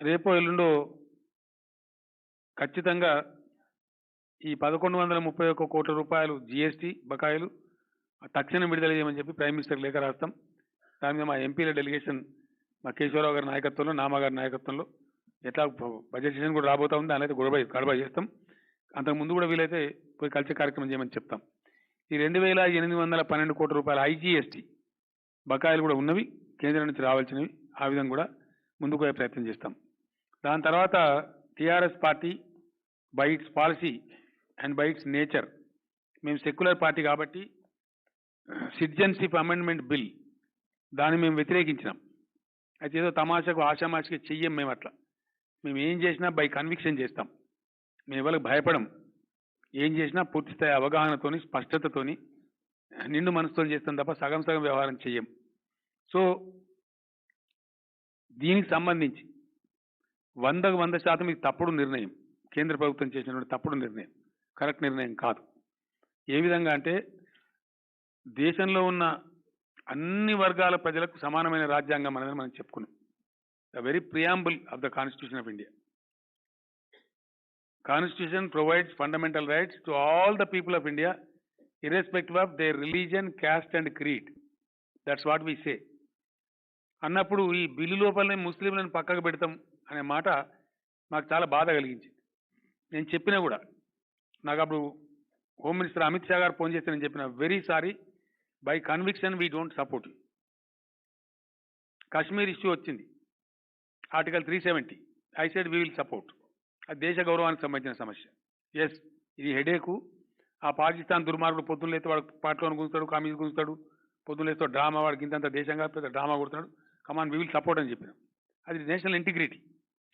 రేపో ఎల్లుండో ఖచ్చితంగా ఈ పదకొండు వందల ముప్పై ఒక్క కోట్ల రూపాయలు జిఎస్టీ బకాయిలు తక్షణం విడుదల చేయమని చెప్పి ప్రైమ్ మినిస్టర్ లేఖ రాస్తాం. దాని మీద మా ఎంపీల డెలిగేషన్ మా కేశవరావు గారి నాయకత్వంలో నామగారి నాయకత్వంలో ఎట్లా బడ్జెట్ సెషన్ కూడా రాబోతా ఉంది. దాని అయితే గొడవ గడబ చేస్తాం. అంతకు ముందు కూడా వీలైతే పోయి కలిసే కార్యక్రమం చేయమని చెప్తాం. ఈ రెండు వేల ఎనిమిది వందల పన్నెండు కోట్ల రూపాయల ఐజీఎస్టీ బకాయిలు కూడా ఉన్నవి కేంద్రం నుంచి రావాల్సినవి. ఆ విధంగా కూడా ముందుకు ప్రయత్నం చేస్తాం. దాని తర్వాత TRS party by its policy and by its nature. మేము సెక్యులర్ పార్టీ కాబట్టి సిటిజన్షిప్ అమెండ్మెంట్ బిల్ దాన్ని మేము వ్యతిరేకించినాం. అయితే ఏదో తమాషకు ఆషామాషకి చెయ్యం మేము అట్లా. మేము ఏం చేసినా బై కన్విక్షన్ చేస్తాం. మేము ఎవరికి భయపడం. ఏం చేసినా పూర్తిస్థాయి అవగాహనతోని స్పష్టతతోని నిండు మనసుతో చేస్తాం తప్ప సగం సగం వ్యవహారం చెయ్యం. సో దీనికి సంబంధించి వందకు వంద శాతం ఇది తప్పుడు నిర్ణయం. కేంద్ర ప్రభుత్వం చేసినటువంటి తప్పుడు నిర్ణయం. కరెక్ట్ నిర్ణయం కాదు. ఏ విధంగా అంటే దేశంలో ఉన్న అన్ని వర్గాల ప్రజలకు సమానమైన రాజ్యాంగం అనేది మనం చెప్పుకున్నాం. The very preamble of the constitution of India constitution provides fundamental rights to all the people of India irrespective of their religion caste and creed that's what we say అన్నప్పుడు ఈ బిల్లు లోపలనే ముస్లింలను పక్కకు పెడతాం అనే మాట నాకు చాలా బాధ కలిగించింది. నేను చెప్పినా కూడా నాకు అప్పుడు హోమ్ మినిస్టర్ అమిత్ షా గారు ఫోన్ చేస్తే నేను చెప్పిన very sorry by conviction we don't support Kashmir issue వచ్చింది. Article three seventy I side we will support అది దేశ గౌరవానికి సంబంధించిన సమస్య. ఎస్ ఇది హెడేకు. ఆ పాకిస్తాన్ దుర్మార్గుడు పొద్దున్న లేస్తే వాడు పాటలో గుంజుతాడు కామీజ్ గుంజుతాడు. పొద్దున్న లేస్తే డ్రామా వాడికి ఇంతంత దేశంగా పెద్ద డ్రామా కొడుతున్నాడు. కమాన్ వీ విల్ సపోర్ట్ అని చెప్పినాం. అది national integrity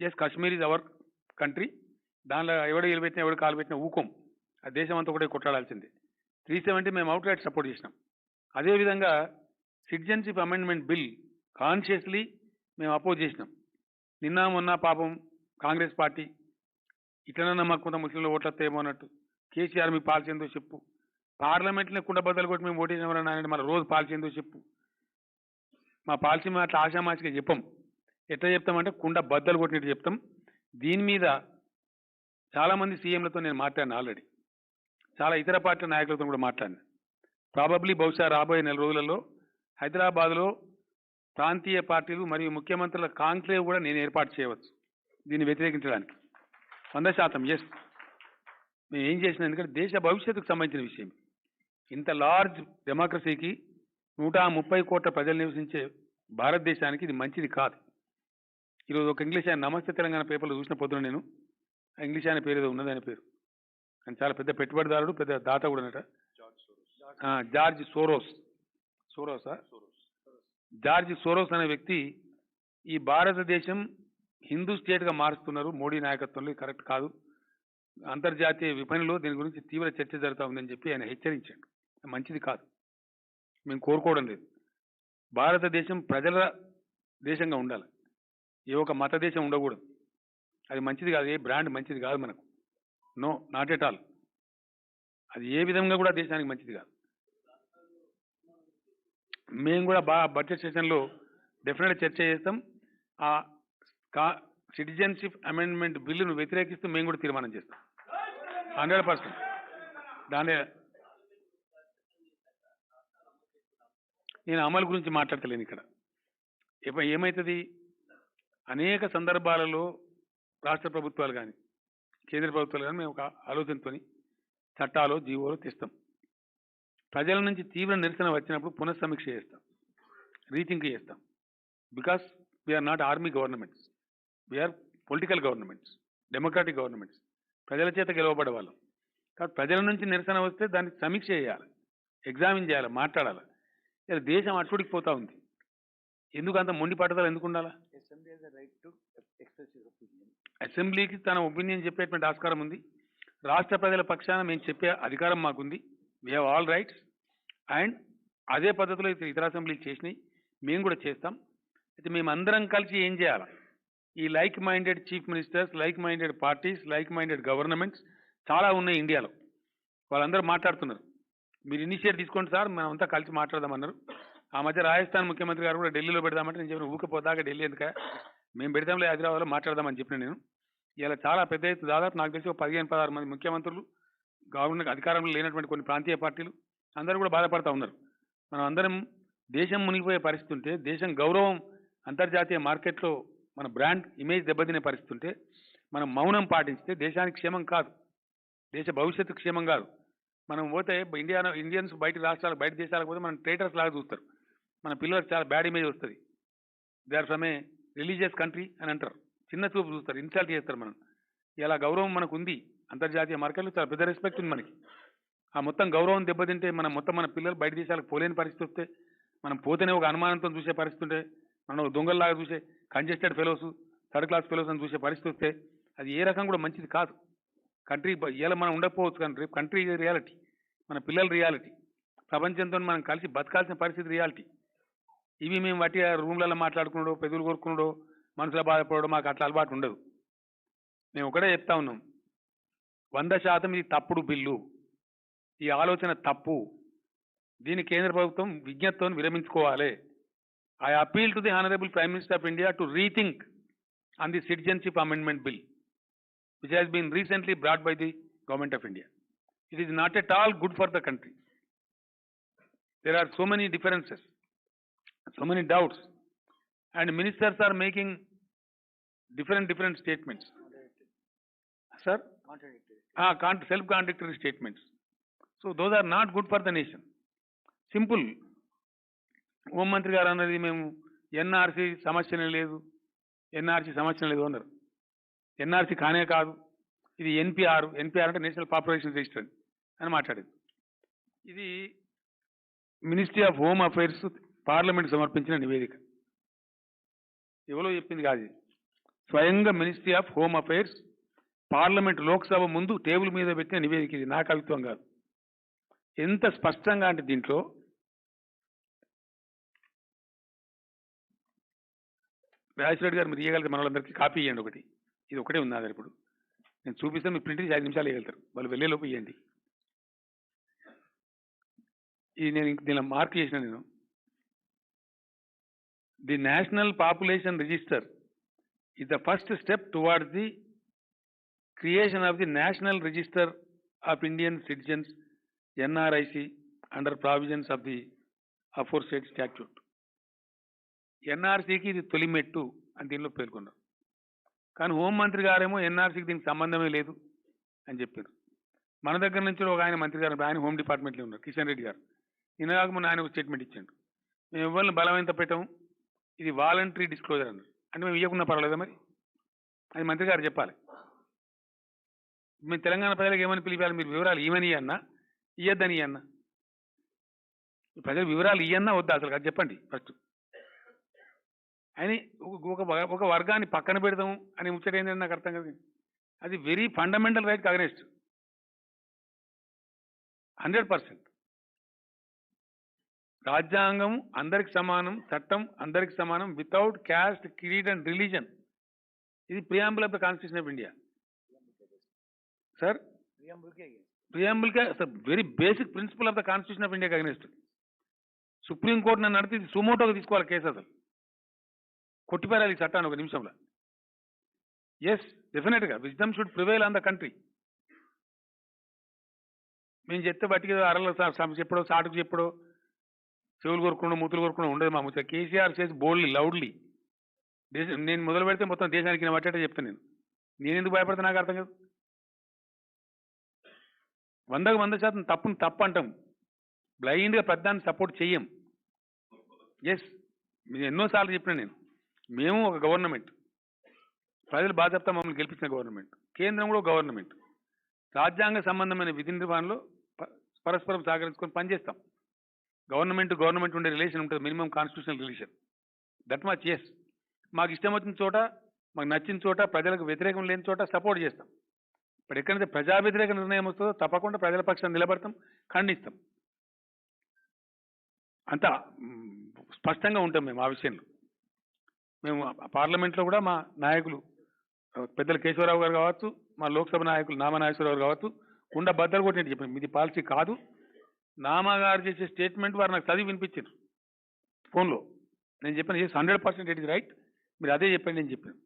as Kashmir is our country దానిలో ఎవడు ఏలు ఎవడో కాలు పెట్టినా ఊకోం. ఆ దేశం అంతా కూడా కొట్లాడాల్సిందే. త్రీ సెవెంటీ మేము అవుట్ సపోర్ట్ చేసినాం. అదేవిధంగా సిటిజన్షిప్ అమెండ్మెంట్ బిల్ కాన్షియస్లీ మేము అపోజ్ చేసినాం. నిన్న మొన్న పాపం కాంగ్రెస్ పార్టీ ఇట్లనన్నా మాకు కొంత ముస్లింలు ఓట్లేమో అన్నట్టు కేసీఆర్ మీ పాలసీ ఏందో చెప్పు. పార్లమెంట్లో కుండబద్దలు కొట్టి మేము ఓటేసినామని ఆయన మన రోజు పాలసీ ఏందో చెప్పు. మా పాలసీ మేము అట్లా ఆషామాషిగా చెప్పం. ఎట్లా చెప్తామంటే కుండ బద్దలు కొట్టినట్టు చెప్తాం. దీని మీద చాలామంది సీఎంలతో నేను మాట్లాడిన ఆల్రెడీ. చాలా ఇతర పార్టీల నాయకులతో కూడా మాట్లాడిన. ప్రాబబ్లీ బహుశా రాబోయే నెల రోజులలో హైదరాబాద్లో ప్రాంతీయ పార్టీలు మరియు ముఖ్యమంత్రుల కాంక్లేవ్ కూడా నేను ఏర్పాటు చేయవచ్చు. దీన్ని వ్యతిరేకించడానికి. వంద శాతం ఎస్ మేము ఏం చేసినా ఎందుకంటే దేశ భవిష్యత్తుకు సంబంధించిన విషయం. ఇంత లార్జ్ డెమోక్రసీకి నూట ముప్పై కోట్ల ప్రజలు నివసించే భారతదేశానికి ఇది మంచిది కాదు. ఈరోజు ఒక ఇంగ్లీష్ ఆయన నమస్తే తెలంగాణ పేపర్లో చూసిన పొద్దున నేను ఆ ఇంగ్లీష్ ఆయన పేరు ఏదో ఉన్నదని పేరు. ఆయన చాలా పెద్ద పెట్టుబడిదారుడు పెద్ద దాత కూడా అనట. ఆ, జార్జ్ సోరోస్. సోరోసా? జార్జ్ సోరోస్ అనే వ్యక్తి ఈ భారతదేశం హిందూ స్టేట్గా మారుస్తున్నారు. మోడీ నాయకత్వంలో కరెక్ట్ కాదు. అంతర్జాతీయ విపణిలో దీని గురించి తీవ్ర చర్చ జరుగుతూ ఉందని చెప్పి ఆయన హెచ్చరించాడు. మంచిది కాదు. మేము కోరుకోవడం లేదు. భారతదేశం ప్రజల దేశంగా ఉండాలి. ఏ ఒక మత దేశం ఉండకూడదు. అది మంచిది కాదు ఏ బ్రాండ్ మంచిది కాదు మనకు. No not at all. అది ఏ విధంగా కూడా దేశానికి మంచిది కాదు. మేము కూడా బాగా బడ్జెట్ సెషన్లో డెఫినెట్గా చర్చ చేస్తాం. ఆ కా సిటిజన్షిప్ అమెండ్మెంట్ బిల్లును వ్యతిరేకిస్తూ మేము కూడా తీర్మానం చేస్తాం. Hundred percent. దాని నేను అమలు గురించి మాట్లాడతలేను ఇక్కడ. ఇప్ప- ఏమవుతుంది అనేక సందర్భాలలో రాష్ట్ర ప్రభుత్వాలు కానీ కేంద్ర ప్రభుత్వాలు కానీ మేము ఒక ఆలోచనతోని చట్టాలు జీవోలు తెస్తాం. ప్రజల నుంచి తీవ్ర నిరసన వచ్చినప్పుడు పునఃసమీక్ష చేస్తాం. రీథింక్ చేస్తాం. Because we are not army governments we are political governments democratic governments ప్రజల చేత గెలవబడే వాళ్ళం. కాబట్టి ప్రజల నుంచి నిరసన వస్తే దాన్ని సమీక్ష చేయాలి. ఎగ్జామిన్ చేయాలి. మాట్లాడాలి. ఇలా దేశం అట్టుడికి పోతా ఉంది. ఎందుకు అంత మొండి పట్టుదల ఎందుకు ఉండాలా. అసెంబ్లీకి తన ఒపీనియన్ చెప్పేటువంటి ఆస్కారం ఉంది. రాష్ట్ర ప్రజల పక్షాన మేము చెప్పే అధికారం మాకుంది. We have all rights and అదే పద్ధతిలో ఇతర అసెంబ్లీలు చేసినాయి. మేము కూడా చేస్తాం. అయితే మేము అందరం కలిసి ఏం చేయాలి? ఈ like minded chief ministers like minded parties like minded governments చాలా ఉన్నాయి ఇండియాలో. వాళ్ళందరూ మాట్లాడుతున్నారు. మీరు ఇనిషియేట్ తీసుకోండి సార్ మనం అంతా కలిసి మాట్లాడదామన్నారు. ఆ మధ్య రాజస్థాన్ ముఖ్యమంత్రి గారు కూడా ఢిల్లీలో పెడదామంటే నేను చెప్పిన ఊకపోదాకా ఢిల్లీ ఎందుక? మేము పెడతాంలే హైదరాబాద్లో మాట్లాడదామని చెప్పిన నేను. ఇలా చాలా పెద్ద ఎత్తు దాదాపు నాకు తెలిసి ఒక పదిహేను పదహారు మంది ముఖ్యమంత్రులు గవర్నమెంట్ అధికారంలో లేనటువంటి కొన్ని ప్రాంతీయ పార్టీలు అందరూ కూడా బాధపడతా ఉన్నారు. మనం అందరం దేశం మునిగిపోయే పరిస్థితి ఉంటే దేశం గౌరవం అంతర్జాతీయ మార్కెట్లో మన బ్రాండ్ ఇమేజ్ దెబ్బతినే పరిస్థితి ఉంటే మనం మౌనం పాటించితే దేశానికి క్షేమం కాదు. దేశ భవిష్యత్తు క్షేమం కాదు. మనం పోతే ఇండియా ఇండియన్స్ బయట రాష్ట్రాలకు బయట దేశాలకు పోతే మనం ట్రేటర్స్ లాగా చూస్తారు. మన పిల్లలకు చాలా బ్యాడ్ ఇమేజ్ వస్తుంది. They are from a religious country అని అంటారు. చిన్న చూపు చూస్తారు ఇన్సల్ట్ చేస్తారు మనం ఇలా గౌరవం మనకు ఉంది అంతర్జాతీయ మార్కెట్లో చాలా పెద్ద రెస్పెక్ట్ ఉంది మనకి. ఆ మొత్తం గౌరవం దెబ్బతింటే మనం మొత్తం మన పిల్లలు బయట దేశాలకు పోలేని పరిస్థితి వస్తే మనం పోతేనే ఒక అనుమానంతో చూసే పరిస్థితి ఉంటే మనం ఒక దొంగల్లాగా చూసే congested fellows third class fellows అని చూసే పరిస్థితి వస్తే అది ఏ రకం కూడా మంచిది కాదు. కంట్రీ ఇలా మనం ఉండకపోవచ్చు కానీ రేపు కంట్రీ రియాలిటీ మన పిల్లల రియాలిటీ ప్రపంచంతో మనం కలిసి బతకాల్సిన పరిస్థితి రియాలిటీ ఇవి మేము వాటి రూమ్లలో మాట్లాడుకున్నాడో పెదవులు కోరుకున్నాడో మనసులో బాధపడడం మాకు అట్లా అలవాటు ఉండదు. మేము ఒకటే చెప్తా ఉన్నాం. వంద శాతం ఇది తప్పుడు బిల్లు. ఈ ఆలోచన తప్పు. దీన్ని కేంద్ర ప్రభుత్వం విజ్ఞతతో విరమించుకోవాలి. I appeal to the honourable prime minister of India to rethink on the citizenship amendment bill which has been recently brought by the government of India. It is not at all good for the country. There are so many differences, so many doubts, and ministers are making different different statements. Sir, Contradictory. ah, con- self-contradictory statements. So those are not good for the nation. Simple హోంమంత్రి గారు అన్నది మేము NRC సమస్యనే లేదు NRC సమస్య లేదు అన్నారు NRC కానే కాదు. ఇది ఎన్పిఆర్ ఎన్పిఆర్ అంటే నేషనల్ పాపులేషన్ రిజిస్టర్ అని మాట్లాడేది. ఇది ministry of home affairs parliament సమర్పించిన నివేదిక. ఎవరో చెప్పింది కాదు స్వయంగా ministry of home affairs parliament Lok Sabha ముందు టేబుల్ మీద పెట్టిన నివేదిక ఇది నా కవిత్వం కాదు. ఎంత స్పష్టంగా అంటే దీంట్లో రాజశేఖర్ గారు మీరు ఇవ్వగలిగితే మన వాళ్ళందరికీ కాపీ ఇవ్వండి ఒకటి. ఇది ఒకటే ఉంది నా దగ్గర ఇప్పుడు. నేను చూపిస్తాను మీరు ప్రింట్ ఐదు నిమిషాలు వెళ్తారు వాళ్ళు వెళ్ళేలోపు ఇవ్వండి ఇది నేను దీనిలో మార్క్ చేసిన నేను. The national population register is the first step towards the creation of the National Register of Indian Citizens, NRIC, under provisions of the aforesaid statute. ఎన్ఆర్సీకి ఇది తొలిమెట్టు అని దీనిలో పేర్కొన్నారు. కానీ హోంమంత్రి గారేమో ఎన్ఆర్సీకి దీనికి సంబంధమే లేదు అని చెప్పారు. మన దగ్గర నుంచి ఒక ఆయన మంత్రి గారు ఆయన హోమ్ డిపార్ట్మెంట్లో ఉన్నారు కిషన్ రెడ్డి గారు. నిన్న కాకముందు ఆయన ఒక స్టేట్మెంట్ ఇచ్చాడు. మేము ఎవరిని బలవంత పెట్టాము ఇది వాలంటరీ డిస్క్లోజర్ అన్నారు. అంటే మేము ఇవ్వకుండా పర్వాలేదా మరి? అది మంత్రి గారు చెప్పాలి. మేము తెలంగాణ ప్రజలకు ఏమని పిలిపాలి? మీరు వివరాలు ఇవ్వని అన్నా ఇయ్యద్దని అన్నా ప్రజలు వివరాలు ఇవన్నా వద్దా? అసలు అది చెప్పండి ఫస్ట్. అని ఒక- ఒక వర్గాన్ని పక్కన పెడదాం అని ముచ్చట ఏంటంటే నాకు అర్థం కాదు అది very fundamental right against hundred percent రాజ్యాంగం అందరికి సమానం చట్టం అందరికి సమానం without caste creed and religion ఇది preamble of the constitution of India sir Preamble के against. Preamble very basic principle of the constitution of India against supreme court నన్ను నడితే ఇది సుమోటోగా తీసుకోవాలి కేసు అసలు. కొట్టిపారాలి చట్టాన్ని ఒక నిమిషంలో. ఎస్ డెఫినెట్గా wisdom should prevail on the country మేము చెప్తే బట్టికి అరలో చెప్పడో సాటుకు చెప్పడో చెవులు కొరుకుండా మూతులు కొరుకుండా ఉండదు మా ముచ్చట. కేసీఆర్ చేసి బోల్డ్లీ లౌడ్లీ దేశం నేను మొదలు పెడితే మొత్తం దేశానికి నేను పట్టేట చెప్తాను నేను. నేను ఎందుకు భయపడతా నాకు అర్థం కాదు. వందకు వంద శాతం తప్పును తప్పు అంటాం బ్లైండ్గా పెద్దాన్ని సపోర్ట్ చెయ్యం. ఎస్ మీరు ఎన్నోసార్లు చెప్పినా నేను. మేము ఒక గవర్నమెంట్. ప్రజలు బాధ్యత మమ్మల్ని గెలిపించిన గవర్నమెంట్. కేంద్రం కూడా గవర్నమెంట్. రాజ్యాంగ సంబంధమైన విధి నిర్వహణలో పరస్పరం సహకరించుకొని పనిచేస్తాం. గవర్నమెంట్ గవర్నమెంట్ ఉండే రిలేషన్ ఉంటుంది. Minimum constitutional relation. That much yes మాకు ఇష్టం వచ్చిన చోట మాకు నచ్చిన చోట ప్రజలకు వ్యతిరేకం లేని చోట సపోర్ట్ చేస్తాం. ఇప్పుడు ఎక్కడైతే ప్రజా వ్యతిరేక నిర్ణయం వస్తుందో తప్పకుండా ప్రజల పక్షాన్ని నిలబడతాం ఖండిస్తాం. అంతా స్పష్టంగా ఉంటాం మేము ఆ విషయంలో. మేము ఆ పార్లమెంట్లో కూడా మా నాయకులు ఆ, పెద్దలు కేశవరావు గారు కావచ్చు మా లోక్సభ నాయకులు నామా నాగేశ్వరరావు కావచ్చు కుండ బద్దలు కొట్టినట్టు చెప్పాను ఇది పాలసీ కాదు. నామా గారు చేసే స్టేట్మెంట్ వారు నాకు చదివి వినిపించారు ఫోన్లో. నేను చెప్పాను hundred percent it is right. మీరు అదే చెప్పండి నేను చెప్పాను.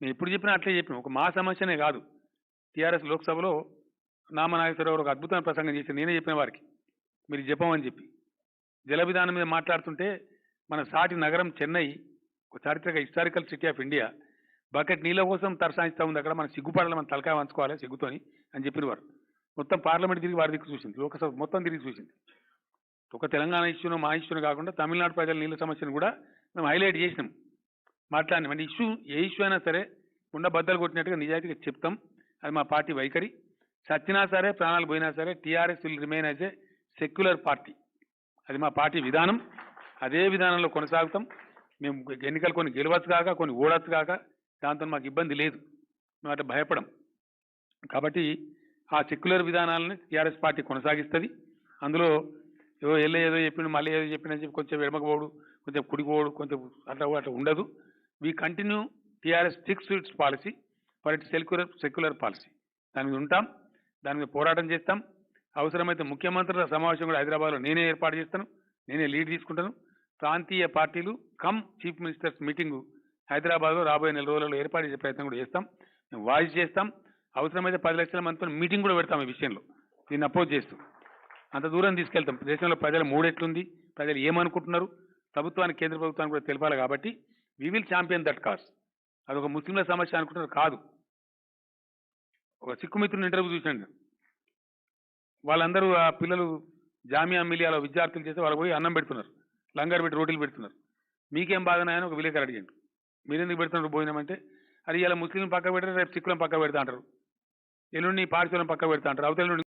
నేను ఎప్పుడు చెప్పినా అట్లే చెప్పాను. ఒక మా సమస్యనే కాదు. టీఆర్ఎస్ లోక్సభలో నామనాగేశ్వరరావు ఒక అద్భుతమైన ప్రసంగం చేసి నేనే చెప్పిన వారికి. మీరు చెప్పమని చెప్పి. జల విధానం మీద మాట్లాడుతుంటే మన సాటి నగరం చెన్నై చారిత్రక historical city of India. Bucket నీళ్ళ కోసం తరసాయిస్తూ ఉంది. అక్కడ మనం సిగ్గుపడాలి మనం తలకాయ వంచుకోవాలి సిగ్గుతోని అని చెప్పిన వారు మొత్తం పార్లమెంట్ తిరిగి వారి దిక్కు చూసింది. లోకసభ మొత్తం తిరిగి చూసింది. ఒక తెలంగాణ ఇష్యూను మా ఇష్యూను కాకుండా తమిళనాడు ప్రజల నీళ్ళ సమస్యను కూడా మేము హైలైట్ చేసినాం. మాట్లాడినాం. అంటే ఇష్యూ ఏ ఇష్యూ అయినా సరే ఉండ బద్దలు కొట్టినట్టుగా నిజాయితీగా చెప్తాం. అది మా పార్టీ వైఖరి. సచ్చినా సరే ప్రాణాలు పోయినా సరే TRS will remain as a secular party. అది మా పార్టీ విధానం. అదే విధానంలో కొనసాగుతాం. మేము ఎన్నికలు కొన్ని గెలవచ్చు కాక కొన్ని ఓడచ్చు కాక దాంతో మాకు ఇబ్బంది లేదు. మేము అట్లా భయపడం. కాబట్టి ఆ సెక్యులర్ విధానాలని టీఆర్ఎస్ పార్టీ కొనసాగిస్తుంది. అందులో ఏదో ఎల్ల ఏదో చెప్పిండు మళ్ళీ ఏదో చెప్పిండని చెప్పి కొంచెం ఎడమకపోడు కొంచెం కుడికిపోడు కొంచెం అట్లా అట్లా ఉండదు. We continue TRS six its policy for it secular secular policy. దాని మీద ఉంటాం దాని మీద పోరాటం చేస్తాం. అవసరమైతే ముఖ్యమంత్రుల సమావేశం కూడా హైదరాబాద్లో నేనే ఏర్పాటు చేస్తాను నేనే లీడ్ తీసుకుంటాను. ప్రాంతీయ పార్టీలు కమ్ చీఫ్ మినిస్టర్స్ మీటింగు హైదరాబాద్లో రాబోయే నెల రోజులలో ఏర్పాటు చేసే ప్రయత్నం కూడా చేస్తాం. మేము వాయిస్ చేస్తాం. అవసరమైతే పది లక్షల మందితో మీటింగ్ కూడా పెడతాం ఈ విషయంలో. దీన్ని అపోజ్ చేస్తూ. అంత దూరం తీసుకెళ్తాం. దేశంలో ప్రజల మూడెట్లుంది ప్రజలు ఏమనుకుంటున్నారు? ప్రభుత్వానికి కేంద్ర ప్రభుత్వానికి కూడా తెలపాలి కాబట్టి we will champion that cause అదొక ముస్లింల సమస్య అనుకుంటున్నారు కాదు. ఒక సిక్కు మిత్రుని ఇంటర్వ్యూ చూసాను వాళ్ళందరూ ఆ పిల్లలు జామియా మిలియాలో విద్యార్థులు చేస్తే వాళ్ళు పోయి అన్నం పెడుతున్నారు. లంగర్ పెట్టి రోటీలు పెడుతున్నారు. మీకేం బాధనాయని ఒక విలేకరు అడిగాడు. మీరెందుకు పెడుతున్నారు భోజనం అంటే? అది ఇలా ముస్లిం పక్క పెడితే రేపు సిక్కులను పక్క పెడతా అంటారు. ఎల్లుండి పార్సీలను పక్క పెడతా అంటారు. అవతల